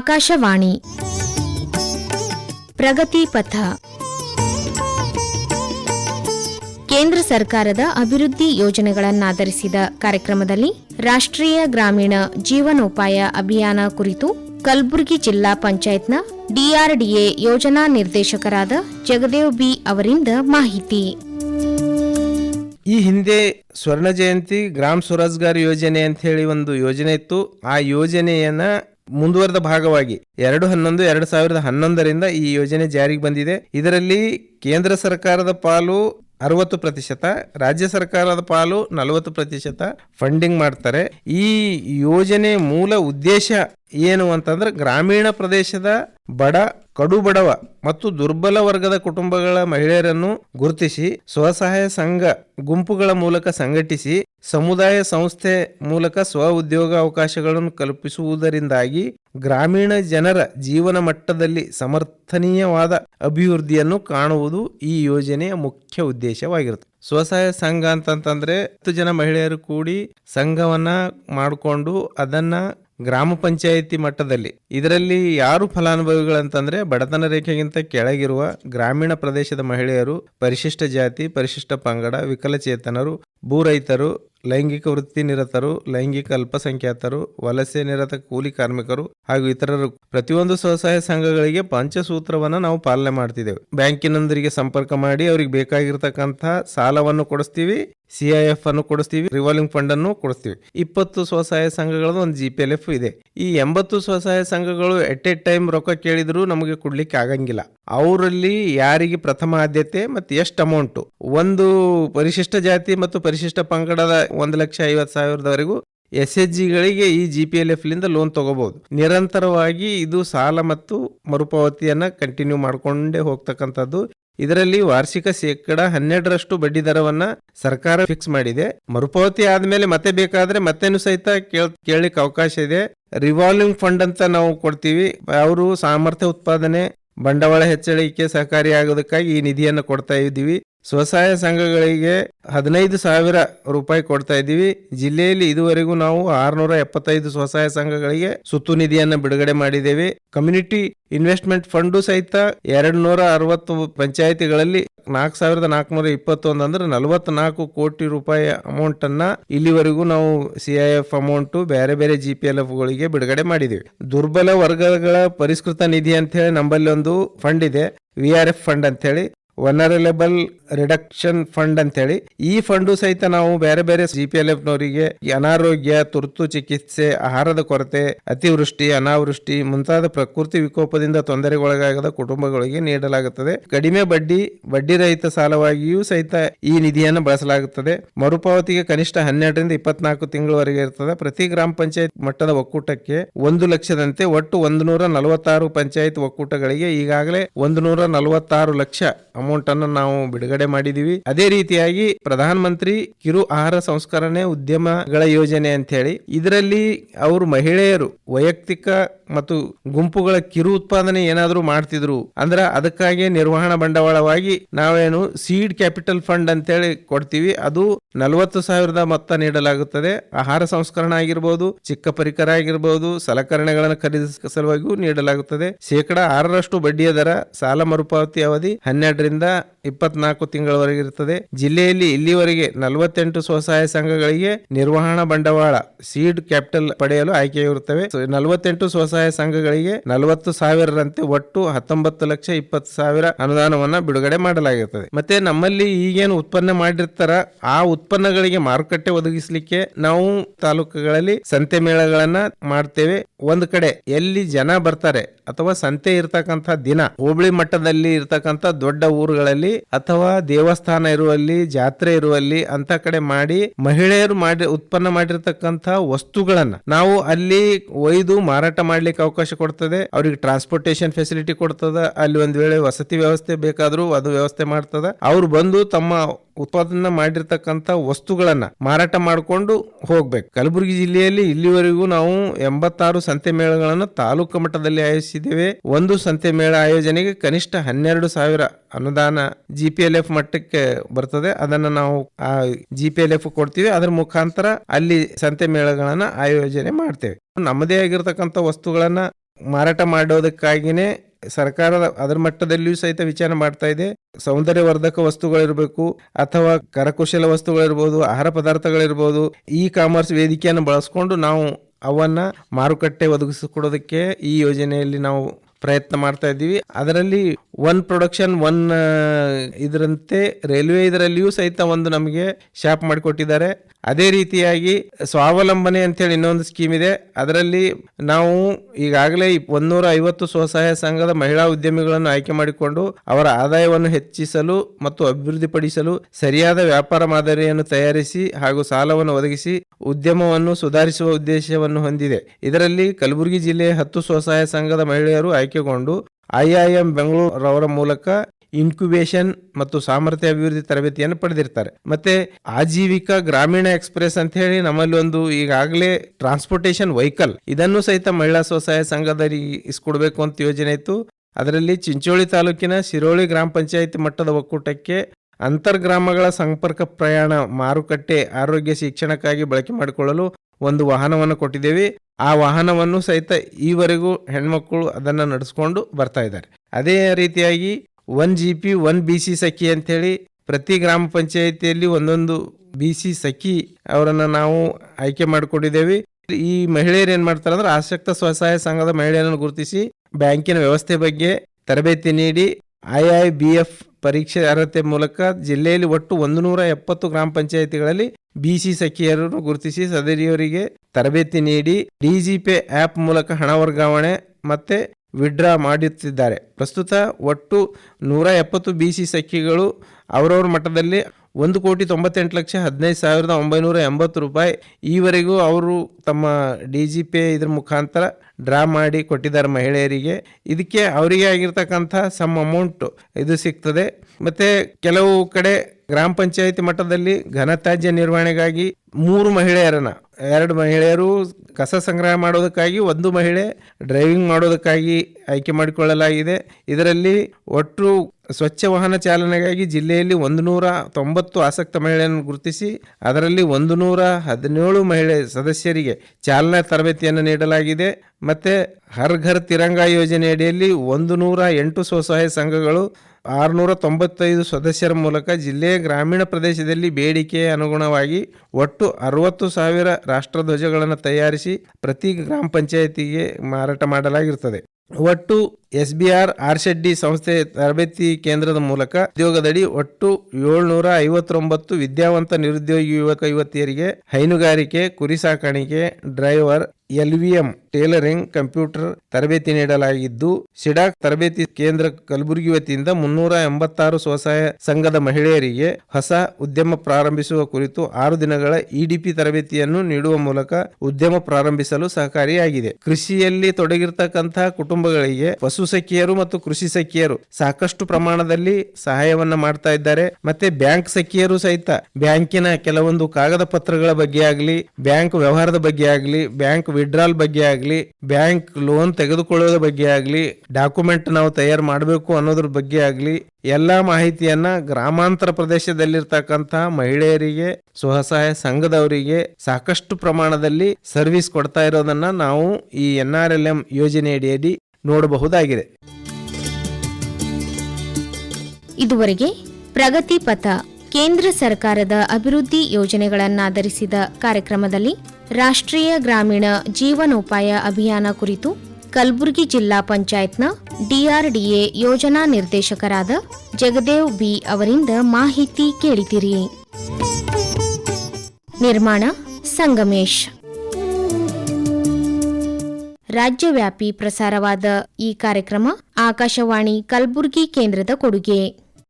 ಆಕಾಶವಾಣಿ. ಪ್ರಗತಿ ಪಥ. ಕೇಂದ್ರ ಸರ್ಕಾರದ ಅಭಿವೃದ್ಧಿ ಯೋಜನೆಗಳನ್ನಾಧರಿಸಿದ ಕಾರ್ಯಕ್ರಮದಲ್ಲಿ ರಾಷ್ಟ್ರೀಯ ಗ್ರಾಮೀಣ ಜೀವನೋಪಾಯ ಅಭಿಯಾನ ಕುರಿತು ಕಲಬುರಗಿ ಜಿಲ್ಲಾ ಪಂಚಾಯತ್ನ ಡಿಆರ್ಡಿಎ ಯೋಜನಾ ನಿರ್ದೇಶಕರಾದ ಜಗದೇವ್ ಬಿ ಅವರಿಂದ ಮಾಹಿತಿ. ಈ ಹಿಂದೆ ಸ್ವರ್ಣ ಜಯಂತಿ, ಗ್ರಾಮ ಸ್ವರೋಜ್ಗಾರ್ ಯೋಜನೆ ಅಂತ ಹೇಳಿ ಒಂದು ಯೋಜನೆ ಇತ್ತು. ಆ ಯೋಜನೆಯನ್ನ ಮುಂದುವರೆದ ಭಾಗವಾಗಿ ಎರಡು ಹನ್ನೊಂದು, ಎರಡು ಸಾವಿರದ ಹನ್ನೊಂದರಿಂದ ಈ ಯೋಜನೆ ಜಾರಿಗೆ ಬಂದಿದೆ. ಇದರಲ್ಲಿ ಕೇಂದ್ರ ಸರ್ಕಾರದ ಪಾಲು ಅರವತ್ತು ಪ್ರತಿಶತ, ರಾಜ್ಯ ಸರ್ಕಾರದ ಪಾಲು ನಲವತ್ತು ಪ್ರತಿಶತ ಫಂಡಿಂಗ್ ಮಾಡ್ತಾರೆ. ಈ ಯೋಜನೆ ಮೂಲ ಉದ್ದೇಶ ಏನು ಅಂತಂದ್ರೆ ಗ್ರಾಮೀಣ ಪ್ರದೇಶದ ಬಡ ಕಡು ಬಡವ ಮತ್ತು ದುರ್ಬಲ ವರ್ಗದ ಕುಟುಂಬಗಳ ಮಹಿಳೆಯರನ್ನು ಗುರುತಿಸಿ ಸ್ವಸಹಾಯ ಸಂಘ ಗುಂಪುಗಳ ಮೂಲಕ ಸಂಘಟಿಸಿ ಸಮುದಾಯ ಸಂಸ್ಥೆ ಮೂಲಕ ಸ್ವ ಉದ್ಯೋಗ ಅವಕಾಶಗಳನ್ನು ಕಲ್ಪಿಸುವುದರಿಂದಾಗಿ ಗ್ರಾಮೀಣ ಜನರ ಜೀವನ ಮಟ್ಟದಲ್ಲಿ ಸಮರ್ಥನೀಯವಾದ ಅಭಿವೃದ್ಧಿಯನ್ನು ಕಾಣುವುದು ಈ ಯೋಜನೆಯ ಮುಖ್ಯ ಉದ್ದೇಶವಾಗಿರುತ್ತೆ ಸ್ವಸಹಾಯ ಸಂಘ ಅಂತಂತಂದ್ರೆ ಹತ್ತು ಜನ ಮಹಿಳೆಯರು ಕೂಡಿ ಸಂಘವನ್ನ ಮಾಡಿಕೊಂಡು ಅದನ್ನ ಗ್ರಾಮ ಪಂಚಾಯಿತಿ ಮಟ್ಟದಲ್ಲಿ. ಇದರಲ್ಲಿ ಯಾರು ಫಲಾನುಭವಿಗಳಂತಂದ್ರೆ ಬಡತನ ರೇಖೆಗಿಂತ ಕೆಳಗಿರುವ ಗ್ರಾಮೀಣ ಪ್ರದೇಶದ ಮಹಿಳೆಯರು, ಪರಿಶಿಷ್ಟ ಜಾತಿ, ಪರಿಶಿಷ್ಟ ಪಂಗಡ, ವಿಕಲಚೇತನರು, ಭೂರೈತರು, ಲೈಂಗಿಕ ವೃತ್ತಿ ನಿರತರು, ಲೈಂಗಿಕ ಅಲ್ಪಸಂಖ್ಯಾತರು, ವಲಸೆ ನಿರತ ಕೂಲಿ ಕಾರ್ಮಿಕರು ಹಾಗೂ ಇತರರು ಪ್ರತಿಯೊಂದು ಸ್ವಸಹಾಯ ಸಂಘಗಳಿಗೆ ಪಂಚಸೂತ್ರವನ್ನ ನಾವು ಪಾಲನೆ ಮಾಡ್ತಿದ್ದೇವೆ. ಬ್ಯಾಂಕಿನೊಂದಿಗೆ ಸಂಪರ್ಕ ಮಾಡಿ ಅವ್ರಿಗೆ ಬೇಕಾಗಿರ್ತಕ್ಕಂಥ ಸಾಲವನ್ನು ಕೊಡಿಸ್ತೀವಿ. ಸಿಐಎಫ್ ಅನ್ನು ಕೊಡಿಸ್ತೀವಿ ರಿವಾಲ್ವಿಂಗ್ ಫಂಡ್ ಅನ್ನು ಕೊಡಿಸ್ತೀವಿ. ಇಪ್ಪತ್ತು ಸ್ವಸಹಾಯ ಸಂಘಗಳದ್ದು ಒಂದು ಜಿ ಪಿ ಎಲ್ ಎಫ್ ಇದೆ. ಈ ಎಂಬತ್ತು ಸ್ವಸಹಾಯ ಸಂಘಗಳು ಎಟ್ ಎ ಟೈಮ್ ರೊಕ್ಕ ಕೇಳಿದ್ರು ನಮಗೆ ಕೊಡ್ಲಿಕ್ಕೆ ಆಗಂಗಿಲ್ಲ. ಅವರಲ್ಲಿ ಯಾರಿಗೆ ಪ್ರಥಮ ಆದ್ಯತೆ ಮತ್ತು ಎಷ್ಟು ಅಮೌಂಟು ಒಂದು ಪರಿಶಿಷ್ಟ ಜಾತಿ ಮತ್ತು ಪರಿಶಿಷ್ಟ ಪಂಗಡದ ಒಂದು ಲಕ್ಷ ಐವತ್ತು ಸಾವಿರದವರೆಗೂ ಎಸ್ ಎಚ್ ಜಿಗಳಿಗೆ ಈ ಜಿ ಪಿ ಎಲ್ ಎಫ್ ಲಿಂದ ಲೋನ್ ತಗೋಬಹುದು. ನಿರಂತರವಾಗಿ ಇದು ಸಾಲ ಮತ್ತು ಮರುಪಾವತಿಯನ್ನ ಕಂಟಿನ್ಯೂ ಮಾಡಿಕೊಂಡೇ ಹೋಗ್ತಕ್ಕಂಥದ್ದು ಇದರಲ್ಲಿ ವಾರ್ಷಿಕ ಶೇಕಡ ಹನ್ನೆರಡರಷ್ಟು ಬಡ್ಡಿ ದರವನ್ನ ಸರ್ಕಾರ ಫಿಕ್ಸ್ ಮಾಡಿದೆ. ಮರುಪಾವತಿ ಆದ್ಮೇಲೆ ಮತ್ತೆ ಬೇಕಾದ್ರೆ ಮತ್ತೇನು ಸಹಿತ ಕೇಳ್, ಕೇಳಲಿಕ್ಕೆ ಅವಕಾಶ ಇದೆ. ರಿವಾಲ್ವಿಂಗ್ ಫಂಡ್ ಅಂತ ನಾವು ಕೊಡ್ತೀವಿ. ಅವರು ಸಾಮರ್ಥ್ಯ ಉತ್ಪಾದನೆ ಬಂಡವಾಳ ಹೆಚ್ಚಳಿಕೆ ಸಹಕಾರಿಯಾಗೋದಕ್ಕಾಗಿ ಈ ನಿಧಿಯನ್ನು ಕೊಡ್ತಾ ಇದ್ದೀವಿ. ಸ್ವಸಹಾಯ ಸಂಘಗಳಿಗೆ ಹದಿನೈದು ಸಾವಿರ ರೂಪಾಯಿ ಕೊಡ್ತಾ ಇದ್ದೀವಿ. ಜಿಲ್ಲೆಯಲ್ಲಿ ಇದುವರೆಗೂ ನಾವು ಆರುನೂರ ಎಪ್ಪತ್ತೈದು ಸ್ವಸಹಾಯ ಸಂಘಗಳಿಗೆ ಸುತ್ತು ನಿಧಿಯನ್ನು ಬಿಡುಗಡೆ ಮಾಡಿದ್ದೇವೆ. ಕಮ್ಯುನಿಟಿ ಇನ್ವೆಸ್ಟ್ಮೆಂಟ್ ಫಂಡು ಸಹಿತ ಎರಡು ನೂರ ಅರವತ್ತು ಪಂಚಾಯಿತಿಗಳಲ್ಲಿ ನಾಲ್ಕು ಸಾವಿರದ ನಾಲ್ಕುನೂರ ಇಪ್ಪತ್ತೊಂದು ಅಂದ್ರೆ ನಲವತ್ನಾಲ್ಕು ಕೋಟಿ ರೂಪಾಯಿ ಅಮೌಂಟ್ ಅನ್ನ ಇಲ್ಲಿವರೆಗೂ ನಾವು ಸಿ ಐ ಎಫ್ ಅಮೌಂಟ್ ಬೇರೆ ಬೇರೆ ಜಿ ಪಿ ಎಲ್ ಎಫ್ ಗಳಿಗೆ ಬಿಡುಗಡೆ ಮಾಡಿದ್ದೀವಿ. ದುರ್ಬಲ ವರ್ಗಗಳ ಪರಿಷ್ಕೃತ ನಿಧಿ ಅಂತ ಹೇಳಿ ನಮ್ಮಲ್ಲಿ ಒಂದು ಫಂಡ್ ಇದೆ. ವಿ ಆರ್ ಎಫ್ ಫಂಡ್ ಅಂತ ಹೇಳಿ. ವನರಲೇಬಲ್ ರಿಡಕ್ಷನ್ ಫಂಡ್ ಅಂತೇಳಿ. ಈ ಫಂಡು ಸಹಿತ ನಾವು ಬೇರೆ ಬೇರೆ ಜಿ ನವರಿಗೆ ಅನಾರೋಗ್ಯ, ತುರ್ತು ಚಿಕಿತ್ಸೆ, ಆಹಾರದ ಕೊರತೆ, ಅತಿವೃಷ್ಟಿ, ಅನಾವೃಷ್ಟಿ ಮುಂತಾದ ಪ್ರಕೃತಿ ವಿಕೋಪದಿಂದ ತೊಂದರೆಗೊಳಗಾಗದ ಕುಟುಂಬಗಳಿಗೆ ನೀಡಲಾಗುತ್ತದೆ. ಕಡಿಮೆ ಬಡ್ಡಿ ಬಡ್ಡಿ ರಹಿತ ಸಾಲವಾಗಿಯೂ ಸಹಿತ ಈ ನಿಧಿಯನ್ನು ಬಳಸಲಾಗುತ್ತದೆ. ಮರುಪಾವತಿಗೆ ಕನಿಷ್ಠ ಹನ್ನೆರಡರಿಂದ ಇಪ್ಪತ್ನಾಲ್ಕು ತಿಂಗಳವರೆಗೆ ಇರ್ತದೆ. ಪ್ರತಿ ಗ್ರಾಮ ಪಂಚಾಯತ್ ಮಟ್ಟದ ಒಕ್ಕೂಟಕ್ಕೆ ಒಂದು ಲಕ್ಷದಂತೆ ಒಟ್ಟು ಒಂದು ನೂರ ನಲವತ್ತಾರು ಪಂಚಾಯತ್ ಒಕ್ಕೂಟಗಳಿಗೆ ಈಗಾಗಲೇ ಒಂದು ನೂರ ನಲವತ್ತಾರು ಲಕ್ಷ ಅನ್ನು ನಾವು ಬಿಡುಗಡೆ ಮಾಡಿದೀವಿ. ಅದೇ ರೀತಿಯಾಗಿ ಪ್ರಧಾನ ಮಂತ್ರಿ ಕಿರು ಆಹಾರ ಸಂಸ್ಕರಣೆ ಉದ್ಯಮಗಳ ಯೋಜನೆ ಅಂತ ಹೇಳಿ ಇದರಲ್ಲಿ ಅವರು ಮಹಿಳೆಯರು ವೈಯಕ್ತಿಕ ಮತ್ತು ಗುಂಪುಗಳ ಕಿರು ಉತ್ಪಾದನೆ ಏನಾದರೂ ಮಾಡ್ತಿದ್ರು ಅಂದ್ರ ಅದಕ್ಕಾಗಿ ನಿರ್ವಹಣಾ ಬಂಡವಾಳವಾಗಿ ನಾವೇನು ಸೀಡ್ ಕ್ಯಾಪಿಟಲ್ ಫಂಡ್ ಅಂತೇಳಿ ಕೊಡ್ತೀವಿ. ಅದು ನಲವತ್ತು ಸಾವಿರದ ಮೊತ್ತ ನೀಡಲಾಗುತ್ತದೆ. ಆಹಾರ ಸಂಸ್ಕರಣ ಆಗಿರ್ಬೋದು, ಚಿಕ್ಕ ಪರಿಕರ ಆಗಿರ್ಬೋದು, ಸಲಕರಣೆಗಳನ್ನು ಖರೀದಿಸುವ ಸಲುವಾಗಿಯೂ ನೀಡಲಾಗುತ್ತದೆ. ಶೇಕಡಾ ಆರರಷ್ಟು ಬಡ್ಡಿಯ ದರ, ಸಾಲ ಮರುಪಾವತಿ ಅವಧಿ ಹನ್ನೆರಡರಿಂದ ಇಪ್ಪತ್ನಾಲ್ಕು ತಿಂಗಳವರೆಗೆ ಇರುತ್ತದೆ. ಜಿಲ್ಲೆಯಲ್ಲಿ ಇಲ್ಲಿವರೆಗೆ ನಲವತ್ತೆಂಟು ಸ್ವಸಹಾಯ ಸಂಘಗಳಿಗೆ ನಿರ್ವಹಣಾ ಬಂಡವಾಳ, ಸೀಡ್ ಕ್ಯಾಪಿಟಲ್ ಪಡೆಯಲು ಆಯ್ಕೆಯಿರುತ್ತವೆ. ನಲವತ್ತೆಂಟು ಸ್ವಸಹಾಯ ಸಂಘಗಳಿಗೆ ನಲವತ್ತು ಸಾವಿರರಂತೆ ಒಟ್ಟು ಹತ್ತೊಂಬತ್ತು ಲಕ್ಷ ಇಪ್ಪತ್ತು ಸಾವಿರ ಅನುದಾನವನ್ನ ಬಿಡುಗಡೆ ಮಾಡಲಾಗಿರುತ್ತದೆ. ಮತ್ತೆ ನಮ್ಮಲ್ಲಿ ಈಗೇನು ಉತ್ಪನ್ನ ಮಾಡಿರ್ತಾರ, ಆ ಉತ್ಪನ್ನಗಳಿಗೆ ಮಾರುಕಟ್ಟೆ ಒದಗಿಸಲಿಕ್ಕೆ ನಾವು ತಾಲೂಕುಗಳಲ್ಲಿ ಸಂತೆ ಮೇಳಗಳನ್ನ ಮಾಡ್ತೇವೆ. ಒಂದು ಕಡೆ ಎಲ್ಲಿ ಜನ ಬರ್ತಾರೆ ಅಥವಾ ಸಂತೆ ಇರ್ತಕ್ಕಂತ ದಿನ, ಹೋಬಳಿ ಮಟ್ಟದಲ್ಲಿ ಇರ್ತಕ್ಕಂಥ ದೊಡ್ಡ ಊರುಗಳಲ್ಲಿ ಅಥವಾ ದೇವಸ್ಥಾನ ಇರುವಲ್ಲಿ, ಜಾತ್ರೆ ಇರುವಲ್ಲಿ ಅಂತ ಕಡೆ ಮಾಡಿ ಮಹಿಳೆಯರು ಮಾಡಿ, ಉತ್ಪನ್ನ ಮಾಡಿರ್ತಕ್ಕಂಥ ವಸ್ತುಗಳನ್ನ ನಾವು ಅಲ್ಲಿ ಒಯ್ದು ಮಾರಾಟ ಮಾಡ್ಲಿಕ್ಕೆ ಅವಕಾಶ ಕೊಡ್ತದೆ. ಅವ್ರಿಗೆ ಟ್ರಾನ್ಸ್ಪೋರ್ಟೇಶನ್ ಫೆಸಿಲಿಟಿ ಕೊಡ್ತದ. ಅಲ್ಲಿ ಒಂದ್ ವೇಳೆ ವಸತಿ ವ್ಯವಸ್ಥೆ ಬೇಕಾದ್ರೂ ಅದು ವ್ಯವಸ್ಥೆ ಮಾಡ್ತದ. ಅವ್ರು ಬಂದು ತಮ್ಮ ಉತ್ಪಾದನೆ ಮಾಡಿರ್ತಕ್ಕಂಥ ವಸ್ತುಗಳನ್ನ ಮಾರಾಟ ಮಾಡಿಕೊಂಡು ಹೋಗ್ಬೇಕು. ಕಲಬುರಗಿ ಜಿಲ್ಲೆಯಲ್ಲಿ ಇಲ್ಲಿವರೆಗೂ ನಾವು ಎಂಬತ್ತಾರು ಸಂತೆ ಮೇಳಗಳನ್ನು ತಾಲೂಕು ಮಟ್ಟದಲ್ಲಿ ಆಯೋಜಿಸಿದ್ದೇವೆ. ಒಂದು ಸಂತೆ ಮೇಳ ಆಯೋಜನೆಗೆ ಕನಿಷ್ಠ ಹನ್ನೆರಡು ಸಾವಿರ ಅನುದಾನ ಜಿ ಎಫ್ ಮಟ್ಟಕ್ಕೆ ಬರ್ತದೆ. ಅದನ್ನು ನಾವು ಆ ಜಿ ಪಿ ಎಫ್ ಕೊಡ್ತೀವಿ. ಅದರ ಮುಖಾಂತರ ಅಲ್ಲಿ ಸಂತೆ ಮೇಳಗಳನ್ನು ಆಯೋಜನೆ ಮಾಡ್ತೇವೆ. ನಮ್ಮದೇ ಆಗಿರತಕ್ಕಂಥ ವಸ್ತುಗಳನ್ನು ಮಾರಾಟ ಮಾಡೋದಕ್ಕಾಗಿಯೇ ಸರ್ಕಾರದ ಅದರ ಮಟ್ಟದಲ್ಲಿಯೂ ಸಹಿತ ವಿಚಾರ ಮಾಡ್ತಾ ಇದೆ. ಸೌಂದರ್ಯವರ್ಧಕ ವಸ್ತುಗಳಿರಬೇಕು ಅಥವಾ ಕರಕುಶಲ ವಸ್ತುಗಳಿರ್ಬೋದು, ಆಹಾರ ಪದಾರ್ಥಗಳಿರ್ಬೋದು ಇ ಕಾಮರ್ಸ್ ವೇದಿಕೆಯನ್ನು ಬಳಸ್ಕೊಂಡು ನಾವು ಅವನ್ನ ಮಾರುಕಟ್ಟೆ ಒದಗಿಸಿಕೊಡೋದಕ್ಕೆ ಈ ಯೋಜನೆಯಲ್ಲಿ ನಾವು ಪ್ರಯತ್ನ ಮಾಡ್ತಾ ಇದ್ದೀವಿ. ಅದರಲ್ಲಿ ಒನ್ ಪ್ರೊಡಕ್ಷನ್ ಒನ್ ಇದರಂತೆ ರೈಲ್ವೆ ಇದರಲ್ಲಿಯೂ ಸಹಿತ ಒಂದು ನಮಗೆ ಶಾಪ್ ಮಾಡಿಕೊಟ್ಟಿದ್ದಾರೆ. ಅದೇ ರೀತಿಯಾಗಿ ಸ್ವಾವಲಂಬನೆ ಅಂತೇಳಿ ಇನ್ನೊಂದು ಸ್ಕೀಮ್ ಇದೆ. ಅದರಲ್ಲಿ ನಾವು ಈಗಾಗಲೇ ಒಂದೂರ ಐವತ್ತು ಸ್ವಸಹಾಯ ಸಂಘದ ಮಹಿಳಾ ಉದ್ಯಮಿಗಳನ್ನು ಆಯ್ಕೆ ಮಾಡಿಕೊಂಡು ಅವರ ಆದಾಯವನ್ನು ಹೆಚ್ಚಿಸಲು ಮತ್ತು ಅಭಿವೃದ್ಧಿಪಡಿಸಲು ಸರಿಯಾದ ವ್ಯಾಪಾರ ಮಾದರಿಯನ್ನು ತಯಾರಿಸಿ ಹಾಗೂ ಸಾಲವನ್ನು ಒದಗಿಸಿ ಉದ್ಯಮವನ್ನು ಸುಧಾರಿಸುವ ಉದ್ದೇಶವನ್ನು ಹೊಂದಿದೆ. ಇದರಲ್ಲಿ ಕಲಬುರಗಿ ಜಿಲ್ಲೆಯ ಹತ್ತು ಸ್ವಸಹಾಯ ಸಂಘದ ಮಹಿಳೆಯರು ಆಯ್ಕೆಗೊಂಡು ಐಐಎಂ ಬೆಂಗಳೂರು ಅವರ ಮೂಲಕ ಇನ್ಕ್ಯುಬೇಷನ್ ಮತ್ತು ಸಾಮರ್ಥ್ಯ ಅಭಿವೃದ್ಧಿ ತರಬೇತಿಯನ್ನು ಪಡೆದಿರ್ತಾರೆ. ಮತ್ತೆ ಆಜೀವಿಕ ಗ್ರಾಮೀಣ ಎಕ್ಸ್ಪ್ರೆಸ್ ಅಂತ ಹೇಳಿ ನಮ್ಮಲ್ಲಿ ಒಂದು ಈಗಾಗಲೇ ಟ್ರಾನ್ಸ್ಪೋರ್ಟೇಷನ್ ವೆಹಿಕಲ್ ಇದನ್ನು ಸಹಿತ ಮಹಿಳಾ ಸ್ವಸಹಾಯ ಸಂಘದವರಿಗೆ ಇಸ್ಕೊಡ್ಬೇಕು ಅಂತ ಯೋಜನೆ ಇತ್ತು. ಅದರಲ್ಲಿ ಚಿಂಚೋಳಿ ತಾಲೂಕಿನ ಶಿರೋಳಿ ಗ್ರಾಮ ಪಂಚಾಯಿತಿ ಮಟ್ಟದ ಒಕ್ಕೂಟಕ್ಕೆ ಅಂತರ್ಗ್ರಾಮಗಳ ಸಂಪರ್ಕ ಪ್ರಯಾಣ ಮಾರುಕಟ್ಟೆ ಆರೋಗ್ಯ ಶಿಕ್ಷಣಕ್ಕಾಗಿ ಬಳಕೆ ಮಾಡಿಕೊಳ್ಳಲು ಒಂದು ವಾಹನವನ್ನು ಕೊಟ್ಟಿದ್ದೇವೆ. ಆ ವಾಹನವನ್ನು ಸಹಿತ ಈವರೆಗೂ ಹೆಣ್ಮಕ್ಕಳು ಅದನ್ನು ನಡೆಸ್ಕೊಂಡು ಬರ್ತಾ ಇದ್ದಾರೆ. ಅದೇ ರೀತಿಯಾಗಿ one G P one B C ಸಖಿ ಅಂಥೇಳಿ ಪ್ರತಿ ಗ್ರಾಮ ಪಂಚಾಯಿತಿಯಲ್ಲಿ ಒಂದೊಂದು ಬಿ ಸಿ ಸಖಿ ಅವರನ್ನು ನಾವು ಆಯ್ಕೆ ಮಾಡಿಕೊಂಡಿದ್ದೇವೆ. ಈ ಮಹಿಳೆಯರು ಏನು ಮಾಡ್ತಾರೆ ಅಂದ್ರೆ ಆಸಕ್ತ ಸ್ವಸಹಾಯ ಸಂಘದ ಮಹಿಳೆಯರನ್ನು ಗುರುತಿಸಿ ಬ್ಯಾಂಕಿನ ವ್ಯವಸ್ಥೆ ಬಗ್ಗೆ ತರಬೇತಿ ನೀಡಿ ಐ ಬಿ ಎಫ್ ಪರೀಕ್ಷೆ ಅರ್ಹತೆ ಮೂಲಕ ಜಿಲ್ಲೆಯಲ್ಲಿ ಒಟ್ಟು ಒಂದು ನೂರ ಎಪ್ಪತ್ತು ಗ್ರಾಮ ಪಂಚಾಯಿತಿಗಳಲ್ಲಿ ಬಿಸಿ ಸಖಿಯರನ್ನು ಗುರುತಿಸಿ ಸದರಿಯವರಿಗೆ ತರಬೇತಿ ನೀಡಿ ಡಿಜಿಪೇ ಆ್ಯಪ್ ಮೂಲಕ ಹಣ ವರ್ಗಾವಣೆ ಮತ್ತೆ ವಿಡ್ರಾ ಮಾಡುತ್ತಿದ್ದಾರೆ. ಪ್ರಸ್ತುತ ಒಟ್ಟು ನೂರ ಎಪ್ಪತ್ತು ಬಿ ಸಿ ಸಖಿಗಳು ಅವರವ್ರ ಮಟ್ಟದಲ್ಲಿ ಒಂದು ಕೋಟಿ ತೊಂಬತ್ತೆಂಟು ಲಕ್ಷ ಹದಿನೈದು ಸಾವಿರದ ಒಂಬೈನೂರ ಎಂಬತ್ತು ರೂಪಾಯಿ ಈವರೆಗೂ ಅವರು ತಮ್ಮ ಡಿ ಜಿ ಪೇ ಇದ್ರ ಮುಖಾಂತರ ಡ್ರಾ ಮಾಡಿ ಕೊಟ್ಟಿದ್ದಾರೆ ಮಹಿಳೆಯರಿಗೆ. ಇದಕ್ಕೆ ಅವರಿಗೆ ಆಗಿರ್ತಕ್ಕಂಥ ಸಮ್ ಅಮೌಂಟ್ ಇದು ಸಿಗ್ತದೆ. ಮತ್ತೆ ಕೆಲವು ಕಡೆ ಗ್ರಾಮ ಪಂಚಾಯಿತಿ ಮಟ್ಟದಲ್ಲಿ ಘನತ್ಯಾಜ್ಯ ನಿರ್ವಹಣೆಗಾಗಿ ಮೂರು ಮಹಿಳೆಯರನ್ನ, ಎರಡು ಮಹಿಳೆಯರು ಕಸ ಸಂಗ್ರಹ ಮಾಡೋದಕ್ಕಾಗಿ, ಒಂದು ಮಹಿಳೆ ಡ್ರೈವಿಂಗ್ ಮಾಡೋದಕ್ಕಾಗಿ ಆಯ್ಕೆ ಮಾಡಿಕೊಳ್ಳಲಾಗಿದೆ. ಇದರಲ್ಲಿ ಒಟ್ಟು ಸ್ವಚ್ಛ ವಾಹನ ಚಾಲನೆಗಾಗಿ ಜಿಲ್ಲೆಯಲ್ಲಿ ಒಂದು ನೂರ ತೊಂಬತ್ತು ಆಸಕ್ತ ಮಹಿಳೆಯನ್ನು ಗುರುತಿಸಿ, ಅದರಲ್ಲಿ ಒಂದು ನೂರ ಹದಿನೇಳು ಮಹಿಳೆ ಸದಸ್ಯರಿಗೆ ಚಾಲನಾ ತರಬೇತಿಯನ್ನು ನೀಡಲಾಗಿದೆ. ಮತ್ತೆ ಹರ್ ಘರ್ ತಿರಂಗ ಯೋಜನೆ ಅಡಿಯಲ್ಲಿ ಒಂದು ನೂರ ಎಂಟು ಸ್ವಸಹಾಯ ಸಂಘಗಳು, ಆರುನೂರ ತೊಂಬತ್ತೈದು ಸದಸ್ಯರ ಮೂಲಕ ಜಿಲ್ಲೆಯ ಗ್ರಾಮೀಣ ಪ್ರದೇಶದಲ್ಲಿ ಬೇಡಿಕೆಯ ಅನುಗುಣವಾಗಿ ಒಟ್ಟು ಅರವತ್ತು ಸಾವಿರ ರಾಷ್ಟ್ರಧ್ವಜಗಳನ್ನು ತಯಾರಿಸಿ ಪ್ರತಿ ಗ್ರಾಮ ಪಂಚಾಯತಿಗೆ ಮಾರಾಟ ಮಾಡಲಾಗಿರುತ್ತದೆ ಒಟ್ಟು ಎಸ್ ಬಿ ಆರ್ ಸಂಸ್ಥೆ ತರಬೇತಿ ಕೇಂದ್ರದ ಮೂಲಕ ಉದ್ಯೋಗದಡಿ ಒಟ್ಟು ಏಳ್ನೂರ ಐವತ್ತೊಂಬತ್ತು ವಿದ್ಯಾವಂತ ನಿರುದ್ಯೋಗಿ ಯುವಕ ಯುವತಿಯರಿಗೆ ಹೈನುಗಾರಿಕೆ, ಕುರಿ ಸಾಕಾಣಿಕೆ, ಡ್ರೈವರ್, ಎಲ್ವಿಎಂ, ಟೇಲರಿಂಗ್, ಕಂಪ್ಯೂಟರ್ ತರಬೇತಿ ನೀಡಲಾಗಿದ್ದು, ಸಿಡಾಕ್ ತರಬೇತಿ ಕೇಂದ್ರ ಕಲಬುರಗಿ ವತಿಯಿಂದ ಮುನ್ನೂರ ಎಂಬತ್ತಾರು ಸ್ವಸಹಾಯ ಸಂಘದ ಮಹಿಳೆಯರಿಗೆ ಹೊಸ ಉದ್ಯಮ ಪ್ರಾರಂಭಿಸುವ ಕುರಿತು ಆರು ದಿನಗಳ ಇಡಿಪಿ ತರಬೇತಿಯನ್ನು ನೀಡುವ ಮೂಲಕ ಉದ್ಯಮ ಪ್ರಾರಂಭಿಸಲು ಸಹಕಾರಿಯಾಗಿದೆ. ಕೃಷಿಯಲ್ಲಿ ತೊಡಗಿರ್ತಕ್ಕಂತಹ ಕುಟುಂಬಗಳಿಗೆ ಪಶು ಸಖಿಯರು ಮತ್ತು ಕೃಷಿ ಸಖಿಯರು ಸಾಕಷ್ಟು ಪ್ರಮಾಣದಲ್ಲಿ ಸಹಾಯವನ್ನ ಮಾಡ್ತಾ ಇದ್ದಾರೆ. ಮತ್ತೆ ಬ್ಯಾಂಕ್ ಸಖಿಯರು ಸಹಿತ ಬ್ಯಾಂಕಿನ ಕೆಲವೊಂದು ಕಾಗದ ಪತ್ರಗಳ ಬಗ್ಗೆ ಆಗಲಿ, ಬ್ಯಾಂಕ್ ವ್ಯವಹಾರದ ಬಗ್ಗೆ ಆಗಲಿ, ಬ್ಯಾಂಕ್ ವಿಡ್ರಾಲ್ ಬಗ್ಗೆ ಆಗಲಿ, ಬ್ಯಾಂಕ್ ಲೋನ್ ತೆಗೆದುಕೊಳ್ಳೋದ ಬಗ್ಗೆ ಆಗಲಿ, ಡಾಕ್ಯುಮೆಂಟ್ ನಾವು ತಯಾರು ಮಾಡಬೇಕು ಅನ್ನೋದ್ರ ಬಗ್ಗೆ ಆಗಲಿ, ಎಲ್ಲಾ ಮಾಹಿತಿಯನ್ನ ಗ್ರಾಮಾಂತರ ಪ್ರದೇಶದಲ್ಲಿರ್ತಕ್ಕಂತಹ ಮಹಿಳೆಯರಿಗೆ, ಸ್ವಸಹಾಯ ಸಂಘದವರಿಗೆ ಸಾಕಷ್ಟು ಪ್ರಮಾಣದಲ್ಲಿ ಸರ್ವಿಸ್ ಕೊಡ್ತಾ ಇರೋದನ್ನ ನಾವು ಈ ಎನ್ ಆರ್ ಎಲ್ ಎಂ ಯೋಜನೆಯಡಿಯಲ್ಲಿ ನೋಡಬಹುದಾಗಿದೆ. ಇದುವರೆಗೆ ಪ್ರಗತಿ ಪಥ ಕೇಂದ್ರ ಸರ್ಕಾರದ ಅಭಿವೃದ್ಧಿ ಯೋಜನೆಗಳನ್ನಾಧರಿಸಿದ ಕಾರ್ಯಕ್ರಮದಲ್ಲಿ ರಾಷ್ಟ್ರೀಯ ಗ್ರಾಮೀಣ ಜೀವನೋಪಾಯ ಅಭಿಯಾನ ಕುರಿತು ಕಲಬುರಗಿ ಜಿಲ್ಲಾ ಪಂಚಾಯತ್ನ ಡಿಆರ್ಡಿಎ ಯೋಜನಾ ನಿರ್ದೇಶಕರಾದ ಜಗದೇವ್ ಬಿ ಅವರಿಂದ ಮಾಹಿತಿ ಕೇಳಿದಿರಿ. ನಿರ್ಮಾಣ ಸಂಗಮೇಶ್. ರಾಜ್ಯವ್ಯಾಪಿ ಪ್ರಸಾರವಾದ ಈ ಕಾರ್ಯಕ್ರಮ ಆಕಾಶವಾಣಿ ಕಲಬುರಗಿ ಕೇಂದ್ರದ ಕೊಡುಗೆ.